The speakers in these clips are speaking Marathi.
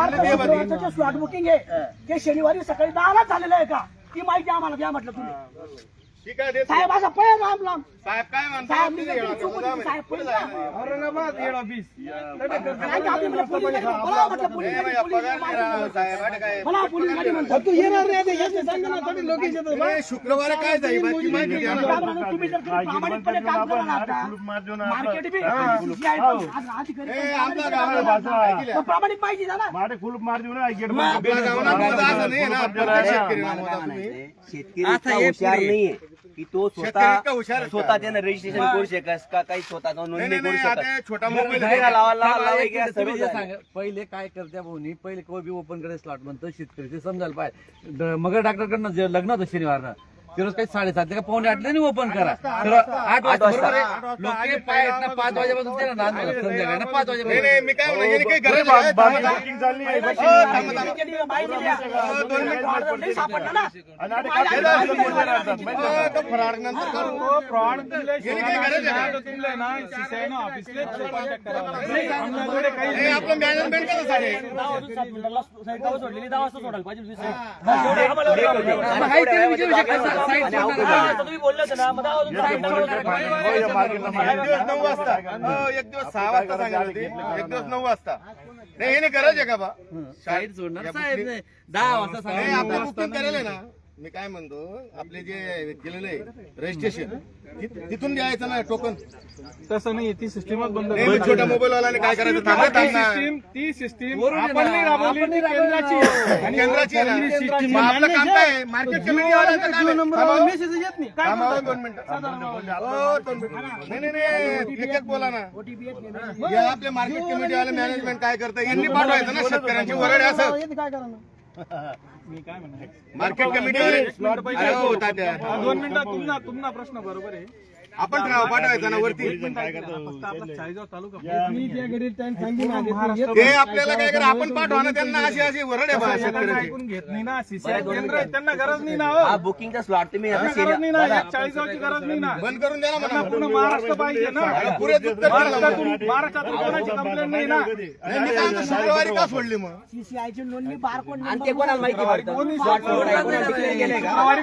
महत्त्वाचे स्लॉट बुकिंग आहे ते शनिवारी सकाळी दहाला झालेलं आहे का? ती माहिती आम्हाला द्या म्हटलं तुम्ही. ठीक आहे देतो. साहेब असा पळ लांब लांब साहेब काय म्हणतात साहेब मी ते येणार. चुकून साहेब पळून जा. औरंगाबाद हेड ऑफिस काय ते आपली मला पोलीस गाडी बोलावं म्हटलं पोलीस गाडी, पोलीस पगार गाडी नाही राहणार, माहिती साहेब आता काय? बोलावं पोलीस गाडी म्हणतो तू येणार नाही आता याचे सांग ना थोडी लोकेशन नाही, शुक्रवारी काय जाईल बाकी माहिती द्या. ना. तुम्ही जर तुम्ही प्रामाणिकपणे काम करा ना आता मार्केट बी आणि CCI पण आज अधिकारी ए, पण आपला प्रामाणिक गावाला भाषा. करा. मग प्रामाणिक पाहिजे ना. माटे कुलूप मार देऊ ना गेट आपल्या गावाला असं नाही ना प्रत्येक शेतकरी ना मोजा तुम्ही शेतकरी इतका हुशार नाहीये की तो शेतकरी स्वतः इतका हुशार आहे. का? स्वतः त्यानं रजिस्ट्रेशन करू शकस का? काही स्वतः जाऊन नाही नोंदणी नाही करू नाही, शकस आता छोटा मोबाईल बाहेर लावा लावा थांबा, लावा एक की मिनिट, सर्व तुम्ही जे झालं. सांगा पहिले काय करत्या भाऊनी? पहिले कोबी ओपनकडे स्लॉट म्हणतो शेतकरी ते समजायला पाहिजे. ड- मगर डॉक्टरकडनं जे लग्न होतं शनिवारनं तेव्हा काही साडेसात ते का पावणे आठला नाही ओपन करा आठ वाजता बरोबर आहे? लोक पाय आहेत ना पाच वाजेपासून ते ना नांद घालत संध्याकाळी ना पाच नाही वाजेपासून नाही मी काय याने काही गरज थांबा, बुकिंग चालली आहे. हो. हो, तो नंतर करू याने काही गरज आहे का? आपलं मॅनेजमेंट कशासाठी आहे? काही हो, एक दिवस नऊ वाजता. हो, एक दिवस सहा वाजता सांगितलं होती. एक दिवस नऊ वाजता. नाही याने गरज आहे का बा? साईड सोडणार साहेब नाही दहा वाजता नाही आपलं बुकिंग करेल आहे ना. मी काय म्हणतो आपले जे केलेलं आहे रजिस्ट्रेशन तिथून द्यायचं ना टोकन तसं नाही ती सिस्टीमच बंद नाही मी छोट्या मोबाईल वाल्याने काय करायचं? थांबा ती. सिस्टीम ती सिस्टीम आपण नाही राबवली ती केंद्राची आहे. आणि केंद्राची आहे पहिली ना. system मग आपलं काम काय? आहे? मार्केट कमिटी वाल्यांचं काम आहे. थांबा. मेसेज येत नाही. काय थांबा हो, दोन मिनिटं. हो, दोन मिनिटं. नाही नाही नाही. एक एक बोला ना. हे आपले मार्केट कमिटी वाले मॅनेजमेंट काय करतं? यांनी पाठवायचं ना शेतकऱ्यांची वरड असं. काय करणार? मी काय म्हणणार? मार्केट कमिटी दोन मिनिटं तुमना तुमना प्रश्न बरोबर आहे. आपण पाठवायचा ना वरती. ते आपल्याला काय करा आपण पाठवा ना त्यांना अशी अशी वरड आहे बा शेतकऱ्यांची. ऐकून घेत नाही ना सीसीआय केंद्र आहे, त्यांना गरज नाही ना हा. हो बुकिंगचा स्लॉट तुम्ही गरज नाही ना चाळीसगावची गरज नाही ना. बंद करून द्या ना पूर्ण महाराष्ट्र पाहिजे ना. पुरे महाराष्ट्रातून कोणाची कंप्लेंट नाही ना. शुक्रवारी का सोडली मग? CCI ची नोंदणी बारकोड आणि ते कोणाला माहिती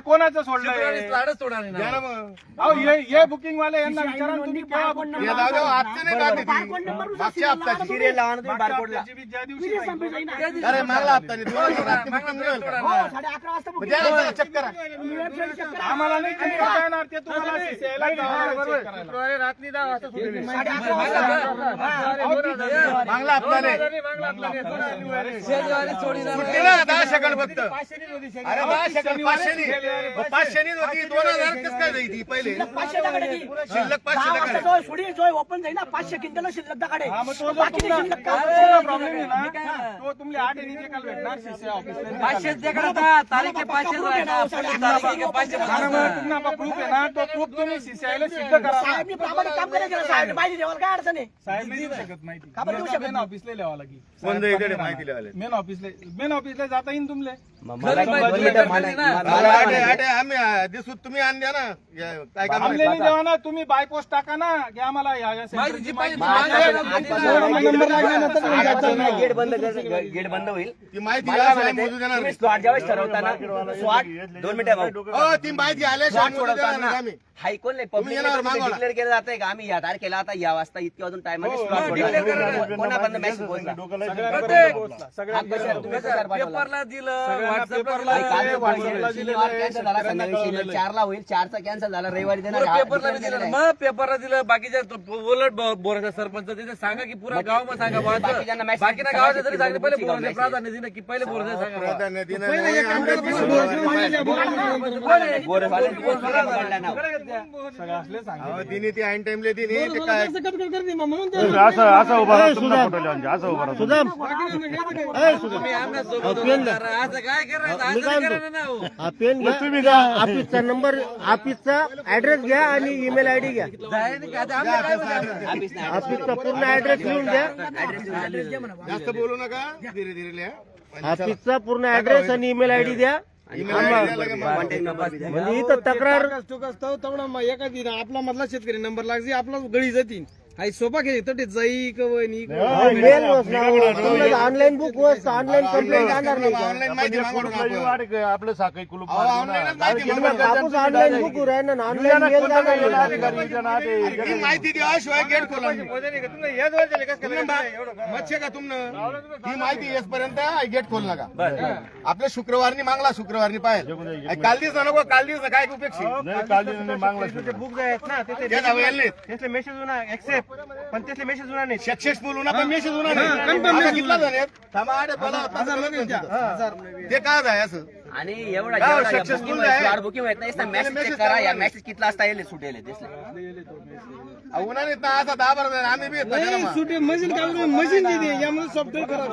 कोणाचं सोडलंय? स्लाडच सोडा ना मग. अहो हे हे बुकिंग वाले यांना विचारा ना तुम्ही केव्हा हे केलं? मागच्या हप्त्याची सिरियल लावा ना तुम्ही. मागच्या बारकोडला. हप्त्याची बी ज्या दिवशी ना? अरे मागला हप्ता नाही दोन हजार रात्री बुकिंग मिळेल का? हो, द्या ना, चेक करा. आम्हाला नाही check करता येणार ते तुम्हाला CCI ला जावं लागेल check करायला. रात्री दहा वाजता सुटेल. मागला हप्ता नाही सोडी ना सुट्टी ना दहा सेकंड फक्त. अरे दहा सेकंड पाचशे पाचशे होती दोन हजार कसं काय जाईल ती पहिले शिल्लक पाचशे दहा वाजता सोडी ओपन जाईल ना पाचशे क्विंटल शिल्लक आहे. हा, मग तो जो बाकीचे तुमचा- शिल्लक तो काय जो प्रॉब्लेम आहे ना? तो तुमले आठ एनीचे काल भेटणार सीसीआय ऑफिसला पाचशे त्याकडे आता तारीख आहे पाचशे राहणार पुढची तारीख आहे का पाचशे आणि मग तुम्हाला प्रूफ आहे ना? तो प्रूफ तुम्ही सिद्ध करा. ना. साहेबनी प्रामाणिक काम करायचं साहेब माहिती काय अडचण आहे? साहेब नाही देऊ शकत माहिती. का बरं देऊ शकत मेन नाही? ऑफिसला लिहावं लागेल. माहिती लिहायला? मेन ऑफिसला मेन ऑफिसला जाता येईन तुमले. म- मला आटे आम्ही आ, दिसू तुम्ही आण द्या ना. या, काय काम आमले नाही देवा ना तुम्ही बाय पोस्ट टाका ना की आम्हाला या या माहिती सेंटरची जी माहिती पाहिजे मला-. गेट बंद कर- गेट बंद होईल. ती माहिती मला या काय साहेब म्हणायचंय, मोजू देणार तुम्ही नाही. स्लॉट ज्यावेळेस ठरवताना स्लॉट दोन मिनिटं भाऊ. हो ती माहिती आल्या सोडवताना हायकोन येणार मागवा. डिक्लेअर केलं जातंय का? आम्ही या तारखेला आता या वाजता इतक्या वाजून टायमाने हो, स्लॉट declare करा. कोणापर्यंत मेसेज पोहोचला? सगळ्या हा, कशाला? तुम्ही कशाला पाठवला? पेपरला दिलं सगळ्यांना व्हॉट्सअपला पेपरला काही काल तर व्हॉट्सअपला शनिवार दिलेलं कॅन्सल झाला सगळ्यांना संध्याकाळी शनिवार कळवलेलं. चारला होईल चारचा कॅन्सल झाला रविवारी देणार हा, declare दिलं. मग पेपरला दिलं बाकीच्या तो- उलट ब- बोराचा सरपंच तिथे सांगा की पुरा गाव मग सांगा. बाकीच्यांना message बाकीना सांगा गावाच्या की तरी सांगते पहिले पुढची बोराचे message. प्राधान्य दिलं की पहिले बोराचे सांगा बुवा. प्राधान्य दिलं नाही, अहो, ती ऐन टाइमले ते काय असं असं उभा राहा तुमचा फोटो लिहा असं उभा राहा तुम्ही आमच्यासोबत होता. असं काय करायचं असं नाही करायचं ना हो. हा पेन घ्या ऑफिसचा नंबर ऑफिसचा ऍड्रेस घ्या आणि ईमेल आयडी घ्या बोलायचं? ऑफिस नाही. ऑफिसचा पूर्ण ऍड्रेस लिहून द्या जास्त बोलू नका धीरे धीरे लिहा ऑफिसचा पूर्ण ऍड्रेस आणि ईमेल आयडी द्या? Contact number द्या. म्हणजे इथं तक्रार एखादी आपला मधला शेतकरी नंबर लागते आपला गळी जातील आई सोपा खेळ तर ते जाई कवनी मेल ऑनलाईन बुक वस्त ऑनलाईन कंप्लेंट जाणार नाही. आपलं साखळी कुलूप. कापूस ऑनलाईन बुक राहणार ऑनलाईन मेल ही माहिती द्याशिवाय गेट खोला मच्छे का तुमनं? ही माहिती येसपर्यंत गेट खोल नका. आपल्या शुक्रवारनी मागला शुक्रवारनी पाहिजे काल दिवस नको काल दिवस काय उपेक्षी नाही, काल दिवशी नाही मागला शिवाय. बुक आहेत ना मेसेज होणार एक्सेप्ट पण त्यातले मेसेज होणार नाही सक्सेसफुल होणार पण मेसेज होणार नाही. कितला? थांबा. ते काय आहे असं? आणि एवढा हा. स्लॉट बुकिंग होत नाही मेसेज करा. या मेसेज कितला असता येईल सुटेल दिसले. उन्हाने असा दहा बारा जण आम्ही बी येत. सुटे मशीन मशीन दिली यामुळे सॉफ्टवेअर खराब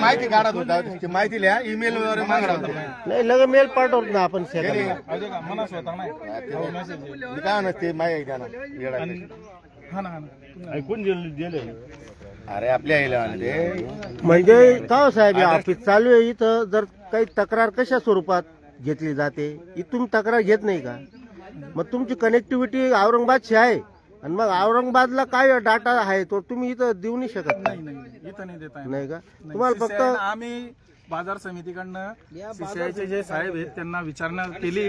माहिती काढत होता ती माहिती लिहा ईमेल वगैरे मागणार होते नाही लगे मेल पाठवत ना आपण काय नसते माहिती द्या ना ऐकून. अरे आपल्या आईला म्हणजे का हो साहेब ऑफिस चालू आहे इथं जर काही तक्रार कशा स्वरूपात घेतली जाते? इथून तक्रार घेत नाही का? मग तुमची कनेक्टिव्हिटी औरंगाबादशी आहे आणि मग औरंगाबादला काय डाटा आहे तो तुम्ही इथं देऊ नाही शकत का? इथं नाही देता. नाही का तुम्हाला CCI फक्त आम्ही बाजार समितीकडनं सीसीआयचे जे साहेब आहेत त्यांना विचारणा केली.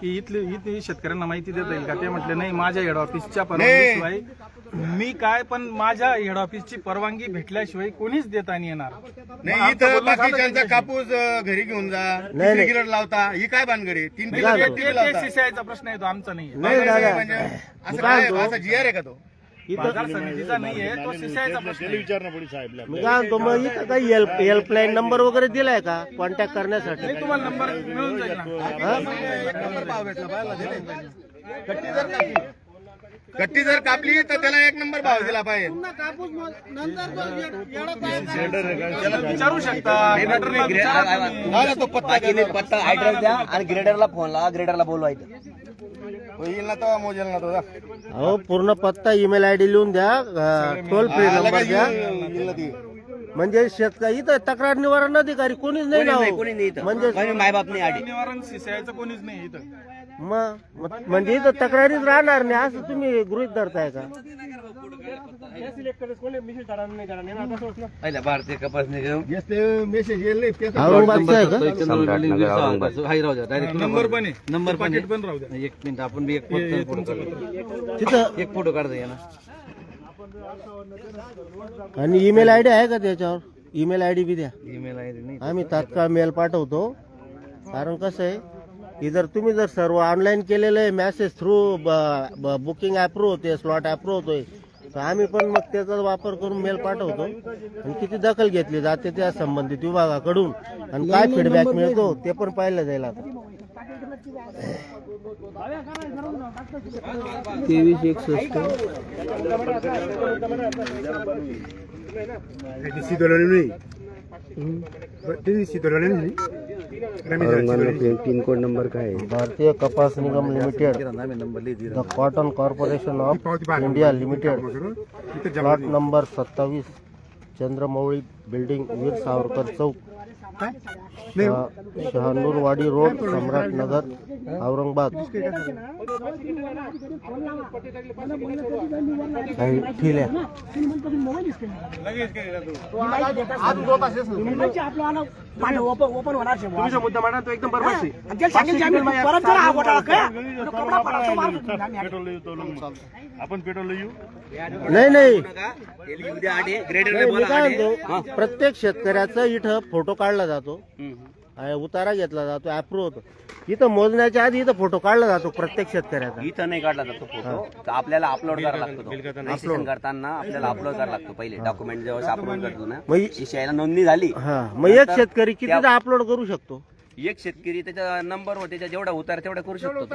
की इथली इथे शेतकऱ्यांना माहिती देता येईल का? ते म्हटले नाही माझ्या हेड ऑफिसच्या परवानगीशिवाय मी काय पण माझ्या हेड ऑफिसची परवानगी भेटल्याशिवाय कोणीच देता नाही येणार. नाही इथं बाकीच्यांचा कापूस घरी घेऊन जा तिसरी गिरड लावता ही काय भानगडी? तीन लावता. सीसीआयचा प्रश्न आहे. तो आमचा नाही म्हणजे असं काय असा जीआर आहे का तो? बाजार समितीचा नाहीये तो सीसीआयचा प्रश्न त्याला विचारणं पडेल साहेबला. मी काय म्हणतो मग इथं काही हेल्प हेल्पलाईन नंबर वगैरे दिलाय का? कॉन्टॅक्ट करण्यासाठी? तुम्हाला नंबर मिळून जाईल ना. कट्टी जर कापली कट्टी जर कापली तर त्याला एक नंबर भाव दिला पाहिजे. विचारू शकता. ग्रेडरला विचारा तुम्ही. हा ना, तो पत्ता ऍड्रेस द्या आणि ग्रेडरला फोन लावा. ग्रेडरला बोलवायचं तो येईल ना तो मोजेल ना तो जा. अहो पूर्ण पत्ता ईमेल आय डी लिहून द्या टोल फ्री नंबर द्या. येईल येईल ना ती. म्हणजे शेतकरी इथं तक्रार निवारण अधिकारी कोणीच नाही ना नाही. कोणी नाही इथं. म्हणजे माझे मायबाप नाही आडी निवारण सीसीआयचं कोणीच नाही इथं. मग मग- म्हणजे इथं तक्रारीच राहणार नाही असं तुम्ही गृहित धरताय का? पहिल्या भारतीय कपास निगम. मेसेज येईल नाही ते औरंगाबादचं आहे का? नंबर पण आहे. नंबर पण पाकिट पण राहू द्या. एक मिनिट आपण बी एक फोटो काढतो तिथं एक फोटो काढतो या ना. आणि ईमेल आय डी आहे का त्याच्यावर? ईमेल आय डी बी द्या. ईमेल आय डी नाही. आम्ही तात्काळ मेल पाठवतो. कारण कसं आहे की जर तुम्ही जर सर्व ऑनलाईन केलेलं आहे मॅसेज थ्रू बुकिंग अप्रूव्ह होते स्लॉट अप्रूव्ह होतोय तर आम्ही पण मग त्याचा वापर करून मेल पाठवतो. आणि किती दखल घेतली जाते त्या संबंधित विभागाकडून आणि काय फीडबॅक मिळतो ते पण पाहिलं जाईल आता. तेवीस एकसष्ट. पिन कोड नंबर काय आहे? Bharatiya Kapas Nigam limited the cotton corporation of India limited plot number सत्तावीस चंद्रमौळी बिल्डिंग वीर सावरकर चौक. शहा- शहानूरवाडी रोड सम्राट नगर औरंगाबाद. काही हा. आपण पेट्रोल येऊ नाही नाही. प्रत्येक शेतकऱ्याचा इथं फोटो काढला जातो. आणि उतारा घेतला जातो अप्रूव्ह होतो. इथं मोजण्याच्या आधी इथं फोटो काढला जातो प्रत्येक शेतकऱ्याचा. इथं नाही काढला जातो फोटो तर आपल्याला अपलोड करावा लागतो रजिस्ट्रेशन करताना. आपल्याला अपलोड करावा लागतो पहिले. डॉक्युमेंट जेव्हा अपलोड करतो ना. मग नोंदणी झाली. हा. मग एक शेतकरी कितीदा अपलोड करू शकतो? एक शेतकरी त्याच्या नंबरवर त्याच्या जेवढा उतार तेवढा करू शकतो तो.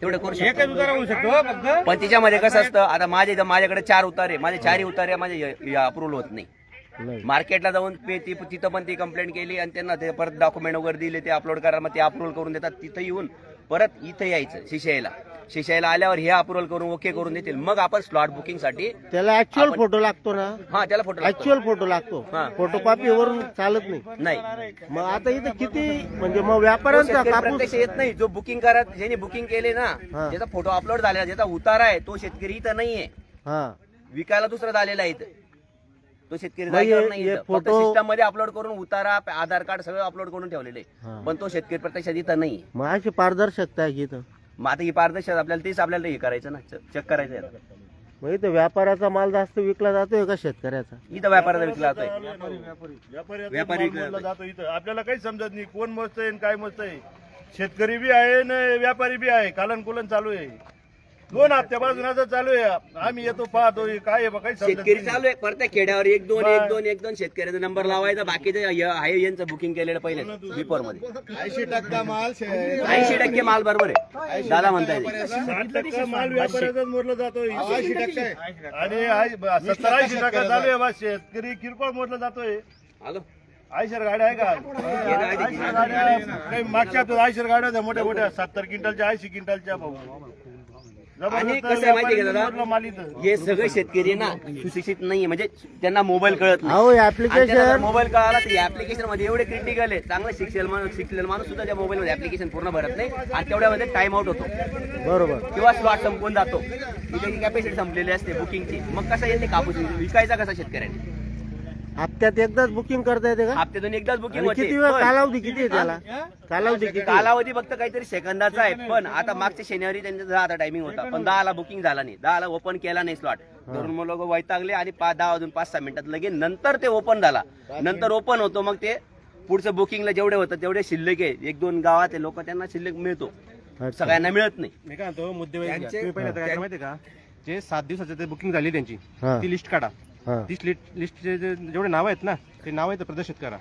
तेवढं करू शकतो. पण त्याच्यामध्ये कसं असतं आता माझे माझ्याकडे चार उतारे माझे चारही उतारे माझे अप्रुव्हल होत नाही. मार्केटला जाऊन पे- ती- तिथं पण ती कंप्लेंट केली आणि त्यांना ते परत डॉक्युमेंट वगैरे दिले ते अपलोड करा मग ते अप्रूव्हल करून देतात. तिथं येऊन परत इथं यायचं शिशायला शिशायला आल्यावर हे अप्रुव्हल करून ओके करून देतील. मग आपण स्लॉट बुकिंगसाठी त्याला ऍक्च्युअल फोटो लागतो ना? हा त्याला फोटो. ऍक्च्युअल फोटो लागतो. हा. फोटोकॉपी वरून चालत नाही. नाही. मग आता इथं किती म्हणजे मग व्यापाऱ्यांचा शेतकरी कापूस प्रत्यक्ष येत नाही. जो बुकिंग करत ज्याने बुकिंग केले ना हा. ज्याचा फोटो अपलोड झालेला ज्याचा उतारा आहे तो शेतकरी इथं नाहीये. हा. विकायला दुसरा झालेला आहे इथं. तो शेतकरी मग जागेवर नाही हे इथं. फक्त फोटो- सिस्टममध्ये अपलोड करून उतारा आधार कार्ड सगळं अपलोड करून ठेवलेले हा. पण तो शेतकरी प्रत्यक्षात इथं नाही मग अशी पारदर्शकता आहे की इथं? मग आता ही पारदर्शक आपल्याला तेच आपल्याला हे करायचं ना. चेक करायचं आहे आता. मग इथं व्यापाऱ्याचा माल जास्त विकला जातोय का शेतकऱ्याचा? इथं व्यापाराचा विकला जातोय. व्यापारी व्यापारी. जातो इथं आपल्याला काही समजत नाही कोण मोजतंय आणि काय मोजतंय शेतकरी बी आहे ना व्यापारी बी आहे. कालन कुलन चालू आहे. दोन हप्त्यापासून असं चालू आहे. आम्ही येतो पाहतो हे काय आहे बा, काही समजत शेतकरी नाही. चालू आहे. प्रत्येक खेड्यावर एक दोन एक दोन एक दोन शेतकऱ्याचा नंबर लावायचा. बाकीचे आहे यांचं बुकिंग केलेलं पहिले बिफोरमध्ये. ऐंशी टक्का माल ऐंशी टक्के माल बरोबर आहे. दादा म्हणताय ते. साठ टक्का माल व्यापाऱ्याचाच मोडला जातोय ऐंशी टक्का. आहे. आणि सत्तर ऐंशी टक्का चालू आहे बा शेतकरी किरकोळ मोडला जातोय. आलो आयशर गाड्या आहे का? आयशर गाड्या काही मागच्या आयशर गाड्या होत्या मोठ्या मोठ्या. सत्तर क्विंटलच्या ऐंशी क्विंटलच्या भाऊ. आणि कसं आहे माहिती आहे का दादा? हे सगळे शेतकरी ना सुशिक्षित नाहीये म्हणजे त्यांना मोबाईल कळत नाही. अहो आणि ऍप्लिकेशन त्यांना मोबाईल कळाला तर ऍप्लिकेशनमध्ये एवढे क्रिटिकल आहे. चांगलं शिक्षेल माणूस शिकलेला माणूस सुद्धा त्या मोबाईल मध्ये ऍप्लिकेशन पूर्ण भरत नाही. आणि तेवढ्यामध्ये टाइम आउट होतो. बरोबर. किंवा स्लॉट संपून जातो. त्याची कॅपॅसिटी संपलेली असते बुकिंगची मग कसा येते कापूस विकायचा कसा शेतकऱ्यांनी? हप्त्यात एकदाच बुकिंग करता येते का? हप्त्यातून एकदाच बुकिंग आणि होते. किती वेळ पण कालावधी किती आहे त्याला? कालावधी किती आहे? कालावधी फक्त काहीतरी सेकंदाचा आहे. पण आता मागच्या शनिवारी त्यांचा दहा टायमिंग होता. पण दहाला बुकिंग झाला नाही. दहाला ओपन केला नाही स्लॉट धरून मग लोक वैतागले आणि पाच दहा वाजून पाच सहा मिनिटात लगेच नंतर ते ओपन झाला. नंतर ओपन होतो मग ते पुढचं बुकिंगला जेवढे होतं तेवढे शिल्लक आहे. एक दोन गावात लोक त्यांना शिल्लक मिळतो. अच्छा. सगळ्यांना मिळत नाही. मी काय म्हणतो मुद्दे तुम्ही पहिल्या काय करा माहितीये का? जे सात दिवसाची ते बुकिंग झाली त्यांची हा. ती लिस्ट काढा. ती लिस्ट लिस्टचे जे- जेवढे नाव आहेत ना ते नाव आहेत प्रदर्शित करा.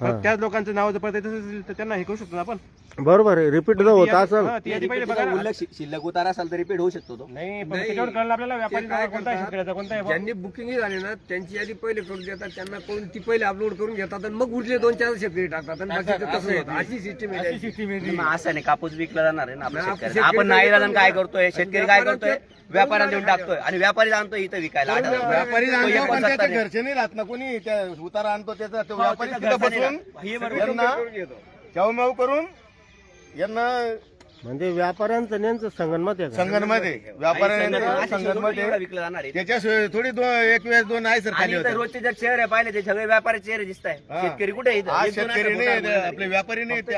मग त्याच लोकांचं नाव जर परत येत असेल तर त्यांना हे करू शकतो ना आपण बरोबर आहे रिपीट जर होत असेल हा, ती यादी पहिले बघा ना. उल्लेख शि- शिल्लक उतारा असेल तर रिपीट होऊ शकतो तो नाही पण त्याच्यावर कळलं आपल्याला व्यापारी कोणता आहे शेतकऱ्याचा कोणता आहे बुवा. ज्यांनी बुकिंग झाली ना त्यांची यादी पहिले करून देतात त्यांना करून ती पहिले अपलोड करून घेतात आणि मग उरले दोन चार शेतकरी टाकतात आणि बाकीचं तसं होतं अशी सिस्टम आहे त्यांची. मग असं नाही कापूस विकला जाणार आहे ना आपल्या शेतकऱ्याला. आपण नाही काय काय करतोय शेतकरी काय करतोय व्यापाऱ्याला देऊन टाकतोय आणि व्यापारी जाणतोय इथं विकायला आठ हजार. व्यापारी तो आणतो पण. घरचे नाही राहत ना कोणी त्या उतारा आणतो त्याचा तो हो, व्यापारी तिथं हे बरोबर. यांना चावमाव करून यांना म्हणजे व्यापाऱ्यांचं नेमचं संगणमत आहे का संगणमध्ये आणि व्यापाऱ्यांना संगणक- संगणमध्ये एवढा विकला जाणार आहे त्याच्याशिवाय थोडी दोन एक वेळेस दोन आहे सर आणि खाली इथं होते रोजचे जर चेहरे पाहिले ते सगळे व्यापारी चेहरे दिसत आहे हा. शेतकरी कुठे आहे इथं? आज एक दोन शेतकरी असं नाही फोटो आहेत, आपण आपले व्यापारी नाही आहेत ते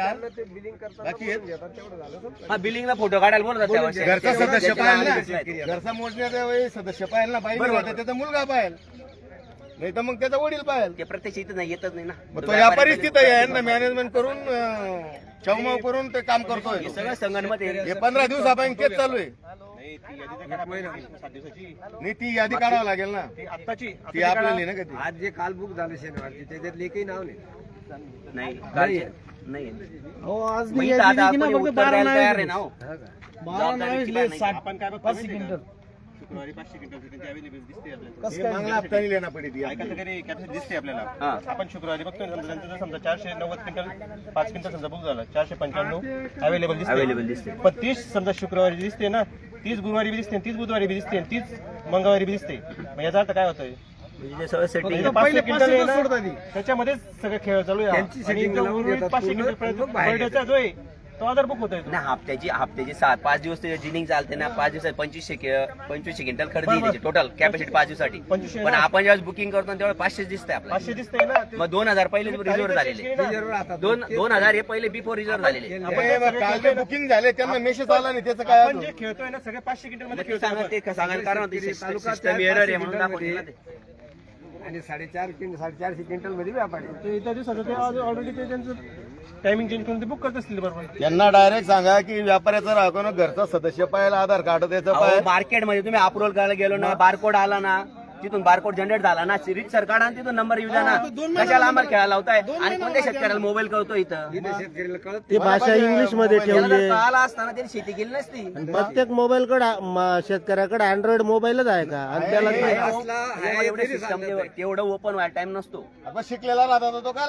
बाकी आहेत. हा बिलिंगला फोटो काढायला तेव्हा घरचा सदस्य पाहिजे ना. घरचा मोजण्याच्या वेळी सदस्य पाहिजे ना पाहिजे. होता त्याचा मुलगा पाहिजे नाही तर मग त्याचा वडील पाहिजे ते प्रत्यक्ष इथं नाही येतच नाही ना. मग तो व्यापारीच तिथं आहे ना मॅनेजमेंट करून अं, चौमाव करून ते काम करतोय. हे सगळं संगणमध्ये हे पंधरा दिवसापासून तेच चालू आहे. नाही ती यादी काढावं लागेल ना. ती आत्ताची ती आपल्याला ना कधी. आज जे काल बुक झालं शनिवारची त्याच्यात एकही नाव नाही. नाही. नाही हो आज इथं आता आपण उत्तर द्यायला तयार आहे ना? हो. जबाबदारी तिला नाही. आपण काय बघतो माहिती आहे का? शुक्रवारी पाचशे क्विंटल त्यांची available दिसते आपल्याला. मागला हप्ता नाही लेना ऐका तर कॅपॅसिटी दिसते आपल्याला. हा. आपण शुक्रवारी बघतोय ना, समजा त्यांचं जर समजा चारशे नव्वद क्विंटल पाच क्विंटल समजा बुक झालं चारशे पंच्याण्णव अवेलेबल दिसते. Available दिसते. पण तीस समजा शुक्रवारी दिसते ना तीच गुरुवारी बी दिसते तीच बुधवारी बी दिसते तीच मंगळवारी बी दिसते. मग याचा अर्थ काय होतोय? म्हणजे सगळं सेटिंग इथं पाचशे क्विंटल आहे ना, त्याच्यामध्येच सगळे खेळ चालू आहे. आणि उर्वरित पाचशे क्विंटल जो आहे. तो आधार बुक होतोय तो. ना हप्त्याची हप्त्याची सात पाच दिवस ते जिनिंग चालते ना पाच दिवसात पंचवीसशे के- पंचवीसशे क्विंटल खरेदी त्याची टोटल कॅपॅसिटी पाच दिवसासाठी पंचवीसशे पण ना. आपण ज्यावेळेस बुकिंग करतो तेव्हा पाचशे दिसतंय आपल्याला पाचशे दिसतंय ना ते- मग दोन हजार पहिले रिझर्व झालेले रिझर्व्ह राहतात. दोन दोन हजार हे पहिले बिफोर रिझर्व झालेले बुकिंग झाले त्यांना मेसेज आला नाही त्याचं काय आपण? जे खेळतोय ना सगळे पाचशे क्विंटलमध्ये ते खेळतोय सांगा आपण. ते सांगायला कारण तालुका सिस्टम एरर आहे म्हणून ना ते. आणि साडेचार क्विंटल साडेचारशे क्विंटलमध्ये व्यापारी ते इतर दिवसाचं ते ऑलरेडी ते त्यांचं टायमिंग चेंज करून ते बुक करत असतील बरोबर. यांना डायरेक्ट सांगा की व्यापाऱ्याचा राखून घरचा सदस्य पाहिजे आधार कार्ड त्याचं पाहिजे मार्केटमध्ये तुम्ही अप्रुव्हल करायला गेलो ना बारकोड आला ना तिथून बारकोड जनरेट झाला ना सिरीज सरकार आणि तिथून नंबर येऊ द्या ना. कशाला आम्हाला खेळायला लावताय? आणि कोणत्या शेतकऱ्याला मोबाईल कळतो इथं? शेतकऱ्याला कळत ती भाषा इंग्लिशमध्ये त्याला ठेवली कळाला असताना त्यांनी शेती केली नसती. आणि प्रत्येक मोबाईल कडे शेतकऱ्याकडे अँड्रॉइड मोबाईलच आहे का? आणि त्याला ते- एवढे सिस्टम तेवढं ओपन व्हायला टाइम नसतो. आपण शिकलेला राहता तो काय?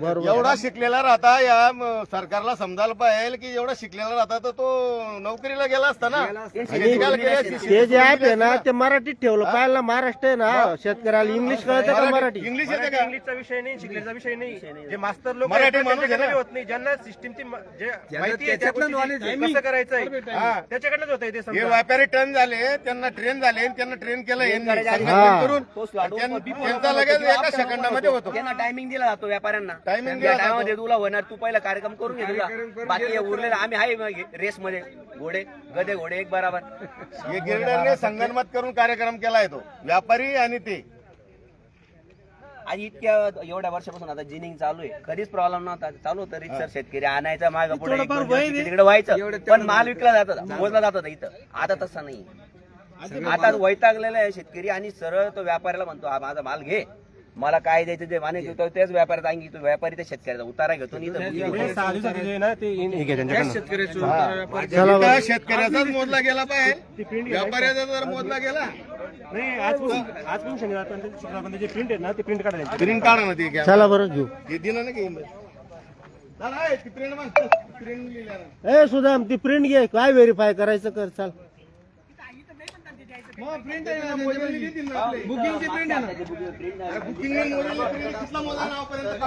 बरोबर. एवढा शिकलेला राहता या म, सरकारला समजायला पाहिजे की एवढा शिकलेला राहता तर तो नोकरीला गेला असता ना? ते जे ऍप आहे ना ते मराठीत ठेवलं. पाहिलं महाराष्ट्र आहे ना शेतकऱ्याला इंग्लिश कळतं का मराठी इंग्लिश येते का? इंग्लिशचा विषय नाही शिकण्याचा विषय नाही. जे मास्तर लोक मराठी माणूस आहे ना. होत नाही. ज्यांना सिस्टीमची जे माहिती आहे त्या त्याच्यातलं गोष्टीची आहे. कसं करायचंय हा. त्याच्याकडनंच होत ते हे समजा. व्यापारी टर्न झाले त्यांना ट्रेन झाले त्यांना ट्रेन केलं यांनी. करून. त्यां- त्यांचा लगेच एका सेकंदामध्ये होतो. त्यांना टायमिंग दिला जातो व्यापाऱ्यांना. Timing त्या दिला जातो. टायमामध्ये तुला होणार तू पहिला कार्यक्रम करून घे तुझा. बाकी उरलेला आम्ही आहे रेस मध्ये. घोडे. गदे घोडे एक बराबर. हे गिरड्यांनी संगनमत करून कार्यक्रम केलाय तो. व्यापारी आणि ते. आणि इतक्या एवढ्या वर्षापासून आता जिनिंग चालू आहे. कधीच प्रॉब्लेम नव्हता. चालू होतं रितसर शेतकरी आणायचा माग पुढे तिकडे व्हायचं. पण माल विकला जात होता. मोजला जात होता इथं. आता तसं नाही. आता वैतागलेला आहे शेतकरी आणि सरळ तो व्यापाऱ्याला म्हणतो "हा, माझा माल घे. मला काय द्यायचं ते माने तो तेच आणखी तो व्यापारी त्या शेतकऱ्याचा उतारा घेतो आणि इथं. सहा जे ना ते इन- हे. घ्या त्यांच्याकडनं. शेतकऱ्याचाच मोजला गेला पाहिजे व्यापाऱ्याचा जर मोजला गेला. नाही आजपासून आजपासून शनिवार शुक्रवारपर्यंत जे प्रिंट आहेत ना ते प्रिंट काढायचे प्रिंट काढा ना ते चला बरं घेऊ. हे दिलं ना की ती लिहिलं ना. ए सुदाम ती प्रिंट घे. काय व्हेरीफाय करायचं कर चाल. बुकिंगची प्रिंट आहे ना बुकिंग कुठला मोजा नावपर्यंत?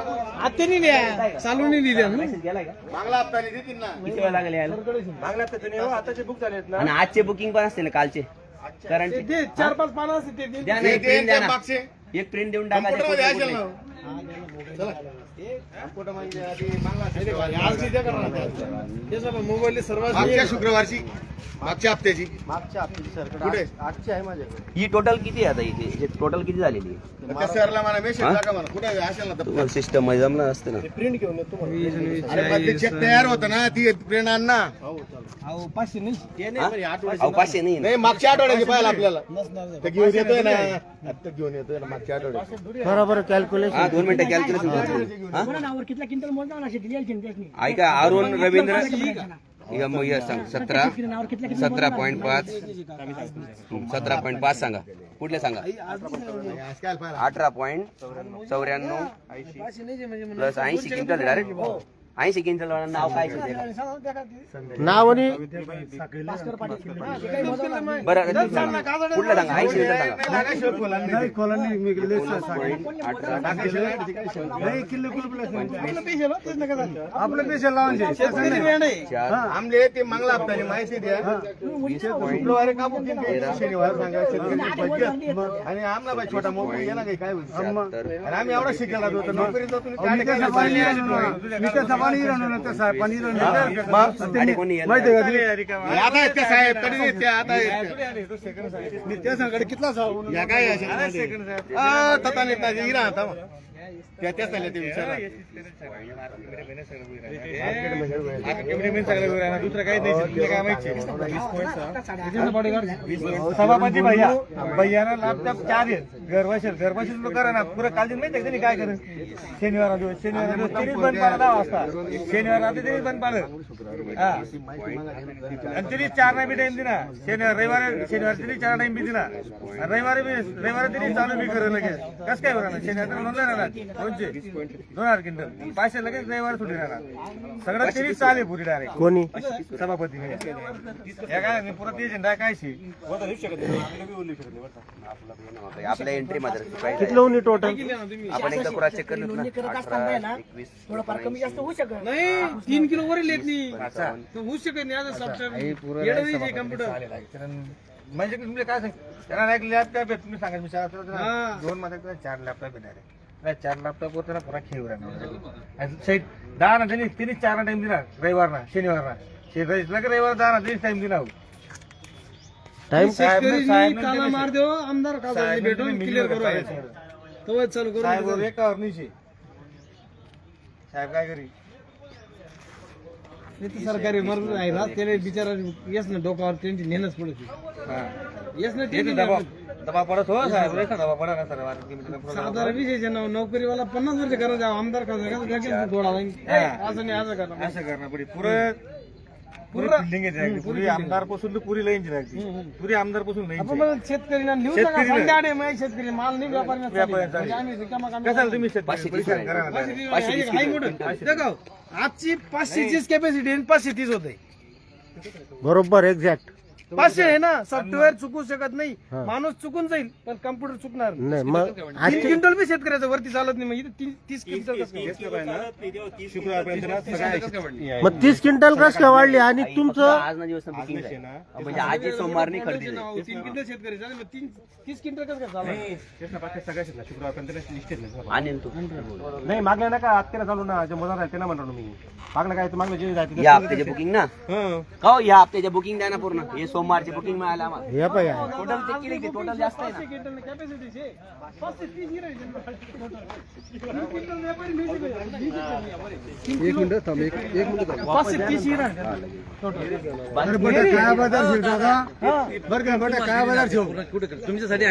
मागला हप्ता देतील ना. किती वेळ लागेल यायला? मागल्या तर जुने हो, आताचे बुक झाले आहेत ना. आणि आजचे बुकिंग पण असते ना कालचे. करंट चार पाच पानं असते ते द्या ना एक प्रिंट द्या ना. एक प्रिंट देऊन टाका चला. मागच्या शुक्रवारची मागच्या हप्त्याची. मागच्या सरकडे कुठे? आजची आहे माझ्याकडे. ही टोटल किती आहे आता इथे? टोटल किती झालेली आहे? सरला मला मेसेज हा? टाका मला कुठे असेल ना तुम्हाला सिस्टममध्ये जमलं असतं ना. पण ते चेक तयार होतं ना ती प्रिंट आण ना. अहो, पाचशे नाही. हा? पाचशे मागच्या आठवड्याची पाहिजे आपल्याला. ते घेऊन येतोय ना. आता घेऊन येतोय ना मागच्या आठवड्यात बरोबर कॅल्क्युलेशन दोन मिनिटं कॅल्क्युलेशन हा? बरं कितला क्विंटल. ऐका अरुण रवींद्र मग या सांग सतरा कितला सतरा पॉईंट पाच. सतरा पॉईंट पाच सांगा. कुठले सांगा? अठरा पॉईंट चौऱ्याण्णव प्लस ऐंशी क्विंटल डायरेक्ट ऐंशी क्विंटल नाव काय? नाव आणि हा. बरं. कुठलं सांगा ऐंशी अठरा चार आमले ते मागला हप्त्याने माहिती द्या शुक्रवारी कापू शनिवार सांगा. आणि आमला बाई छोटा मोबाईल काही काय होईल शहात्तर आणि आम्ही एवढा शिकायला होतो नोकरी जातो आणि काय काय आणि कोणी येणार? आता त्या साहेब कधी त्या आता आहेत त्या. या काय या शेतामध्ये? आ, तता नेत नाही, इरा आता मग. त्या त्याच झाल्या ते विचारा सभापती भैया. भैयाना लॅपटॉप चार आहेत. घर बसेल लोक करा ना पुरं काल दिन माहिती आहे त्यांनी काय करेल? शनिवार दिवस. शनिवार दिवस. तिने बंद पाडलं दहा वाजता. शनिवार रात्री तिने बंद पाडलं हा. आणि तिने चार नाही बी टाइम दिला. शनिवार रविवार शनिवार तिने चार टाइम बी दिला. आणि रविवारी बी रविवारी तिने चालू बी करेल लगेच. कसं काय बरं शनिवार तर नोंदलं राहणार दोनशे. दोन हजार क्विंटल. पाचशे लगेच रविवारी सुटी राहणार. सगळं चालेल पुरी डायरेक्ट कोणी? सभापती या काय मी पुरत एजंडा काय शी आपल्या एंट्री टोटल आपण एकदा क्रॉस चेक करलो ना. थोडंफार कमी जास्त होऊ शकत. नाही तीन किलो वर येत नाही. होऊ शकत नाही. आता सॉफ्टवेअर कम्प्युटर म्हणजे तुम्ही काय सांग त्यांना एक लॅपटॉप आहे. तुम्ही सांगा मी चार दोन मध्ये चार लॅपटॉप येणार आहे चार लॅपटॉप वर त्याला पुरा खेळ राहणार साईड दहा ना त्यांनी तिने चार टाइम दिला रविवारना शनिवारना शेजारी रविवार दहा ना त्यांनी टाइम दिला हो. टाइम ने- ने काला मार देव आमदार का ने भेटून क्लिअर करू. तेव्हा चालू करू वर एकावर निशी साहेब काय करी? ते सरकारी मर्ग आहे ना त्याला बिचारा येस ना डोक्यावर त्यांची नेणच पडत येस ना दबा दबा पडत हो साहेब रेखा दबा पडा ना सर साधारण नोकरीवाला पन्नास वर्ष करायचं आमदार थोडा असं नाही असं करा असं पडे पुरं पुरी बिल्डिंग आहे पुरी आमदारपासून पुरी लाईन पुरी आमदारपासून लाईन शेतकरी शेतकरी माल नाही व्यापारी. म्हणजे तुम्ही शेतकरी आजची पाचशे तीस कॅपॅसिटी पाचशे तीस होते बरोबर एक्झॅक्ट पाचशे आहे ना? सॉफ्टवेअर चुकू शकत नाही. माणूस चुकून जाईल पण कम्प्युटर चुकणार नाही. नाही मग तीन आजचे क्विंटल बी शेतकऱ्याचं वरती चालत नाही मग इथे तीन- तीस क्विंटल कसं काय? शुक्रवारपर्यंत ना सगळ्या मग तीस क्विंटल कस काय वाढली? आणि तुमचं आज ना दिवस बुकिंग म्हणजे आजची सोमवारनी खरेदी झाली. नाव, तीन क्विंटल शेतकरी झाले मग तीन तीस क्विंटल कसं काय चालणार? सगळ्या शेतला शुक्रवारपर्यंत लिस्ट घेतलं आणेल तू. नाही मागल्या ना का आत्याला चालू ना. जे मोजार आहे त्यांना म्हणतो मी. मागलं काय मागलं जे जायचं या हप्त्याचे बुकिंग ना? हो. या हप्त्याचे बुकिंग द्या ना पूर्ण. हे सोमवारचे बुकिंग मिळालं आम्हाला. हे पाहिजे टोटल की टोटल जास्त आहे ना. कॅपॅसिटी छे पाचशे तीस ही राहील total. तीन क्विंटल व्यापारी न्यूज पाहिजे. तीन किलो. पाचशे तीस ही राहील तुमच्यासाठी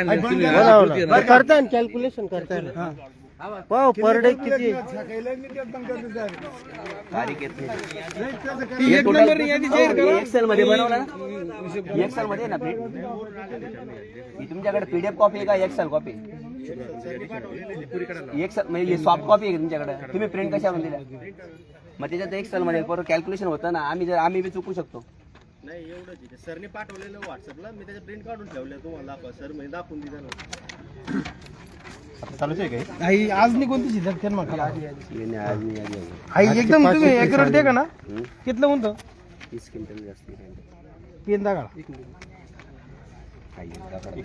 करताय कॅल्क्युलेशन करताय पाव पर डे किती? एक्सेल मध्ये बनवला ना? एक्सेल मध्ये आहे ना प्रिंट ही तुमच्याकडे पीडीएफ कॉपी आहे का एक्सेल कॉपी एक्सेल म्हणजे सॉफ्ट कॉपी आहे तुमच्याकडे? तुम्ही प्रिंट कशा दिल्या मग त्याच्यात एक्सेल मध्ये बरोबर कॅल्क्युलेशन होतं ना आम्ही जर आम्ही बी चुकू शकतो. नाही एवढंच सरने पाठवलेलं व्हॉट्सअपला मी त्याचे प्रिंट काढून ठेवले तुम्हाला. सर म्हणजे दाखवून दिलं चालूच आहे काय आई आज नाही कोणती शिल्लक त्यांना म्हटलं ये नाही, आज नाही, आज नाही. आई एकदम तुम्ही दे का ना. कितलं म्हणतो तीस क्विंटल जास्त. पेन एक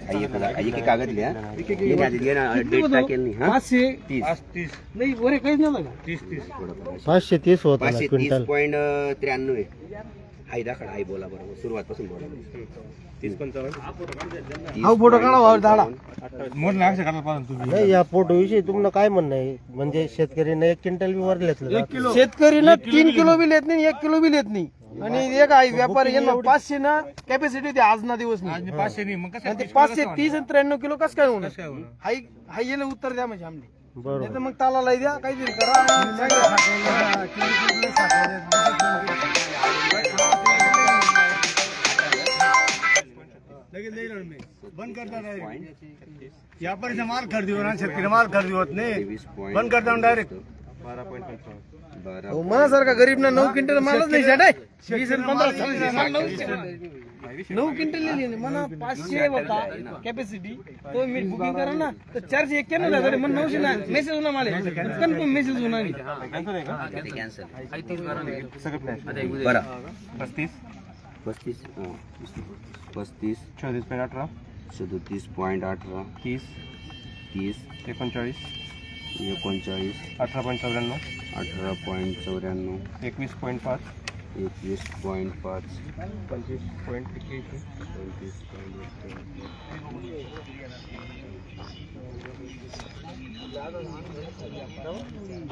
कागद- आई एक कागद लिहा. ये ना आधी, ये ना डेट टाकेल नाही हा? पाचशे? तीस. नाही काहीच नाही पाचशे तीस होत पाचशे तीस क्विंटल. पॉईंट त्र्याण्णव आहे. आई दाखल आई बोला बरोबर सुरुवातपासून बोला. तीस पंचावन्न हा फोटो काढा नाही या फोटो विषयी तुमनं काय म्हणणं आहे? म्हणजे शेतकऱ्यांना एक क्विंटल बी वर घेतलं शेतकरीनं तीन किलो बी लेत नाही एक किलो बी लेत नाही. आणि एक आहे व्यापारी यांना पाचशे ना कॅपॅसिटी होती आज ना दिवस नाही. पाचशे नाही मग कसं आणि ते पाचशे तीस आणि त्र्याण्णव किलो कसं काय होणार? हाई हाई याला उत्तर द्या म्हणजे आमने बरोबर. नाही तर मग ताला द्या काहीतरी करा. आणि सांगा. बंद करता व्यापारीचा माल खरेदी होणार शेतकरी माल खरेदी होत नाही पॉईंट बंद करता डायरेक्ट बारा अहो, मनासारखा गरीब ना नऊ क्विंटल मालच नाही शाट आहे नऊ क्विंटल. नाही. मना पाचशे होता कॅपॅसिटी तो मी बुकिंग करा ना तर चारशे एक्क्याण्णव हजार. मन नऊशे ना मेसेज होणार मला कन्फर्म मेसेज होणार नाही. कॅन्सल बरं। पस्तीस पस्तीस. पस्तीस. चौतीस पॉईंट अठरा. सदोतीस पॉईंट अठरा. तीस. तीस. एकोणचाळीस. एकोणचाळीस. अठरा पॉईंट चौऱ्याण्णव. अठरा पॉईंट चौऱ्याण्णव. एकवीस पॉईंट पाच. एकवीस पॉईंट पाच. पंचवीस पॉईंट एक्क्याऐंशी. पंचवीस पॉईंट